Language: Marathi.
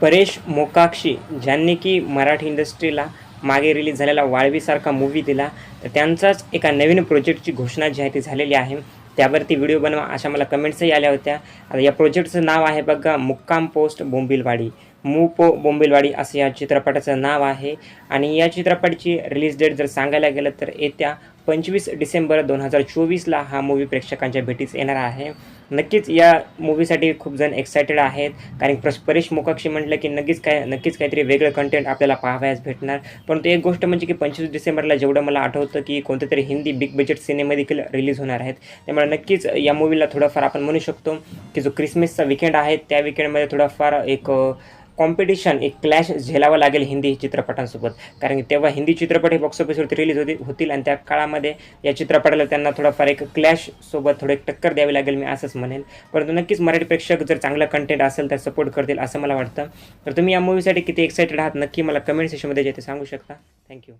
परेश मोकाक्षी ज्यांनी की मराठी इंडस्ट्रीला मागे रिलीज झालेला वाळवीसारखा मूवी दिला तर त्यांचाच एका नवीन प्रोजेक्टची घोषणा जी आहे ती झालेली आहे. त्यावरती व्हिडिओ बनवा अशा मला कमेंट्सही आल्या होत्या. आता या प्रोजेक्टचं नाव आहे बघा मुक्काम पोस्ट बोंबिलवाडी. मूपो बोंबिलवाडी असं या चित्रपटाचं नाव आहे. आणि या चित्रपटाची रिलीज डेट जर सांगायला गेलं तर येत्या पंचवीस डिसेंबर दोन हजार चोवीसला हा मूवी प्रेक्षकांच्या भेटीस येणार आहे. नक्कीच या मूवीसाठी खूप जण एक्सायटेड आहेत. कारण प्रश परेश मोकाक्षी म्हटलं की नक्कीच काय नक्कीच काहीतरी वेगळं कंटेंट आपल्याला पाहावयास भेटणार. परंतु एक गोष्ट म्हणजे की पंचवीस डिसेंबरला जेवढं मला आठवतं की कोणतं तरी हिंदी बिग बजेट सिनेमे देखील रिलीज होणार आहेत. त्यामुळे नक्कीच या मूवीला थोडंफार आपण म्हणू शकतो. की जो क्रिसमसचा विकेंड आहे त्या विकेंडमध्ये थोडाफार एक कॉम्पिटिशन एक क्लॅश झेलावं लागेल हिंदी चित्रपटांसोबत. कारण की तेव्हा हिंदी चित्रपट हे बॉक्स ऑफिसवरती रिलीज होती होतील आणि त्या काळामध्ये या चित्रपटाला त्यांना थोडाफार एक क्लॅशसोबत थोडं एक टक्कर द्यावी लागेल मी असंच म्हणेल परंतु नक्कीच मराठी प्रेक्षक जर चांगला कंटेंट असेल तर सपोर्ट करतील असं मला वाटतं. तर तुम्ही या मूवीसाठी किती एक्सायटेड आहात नक्की मला कमेंट सेशनमध्ये जे ते सांगू शकता. थँक्यू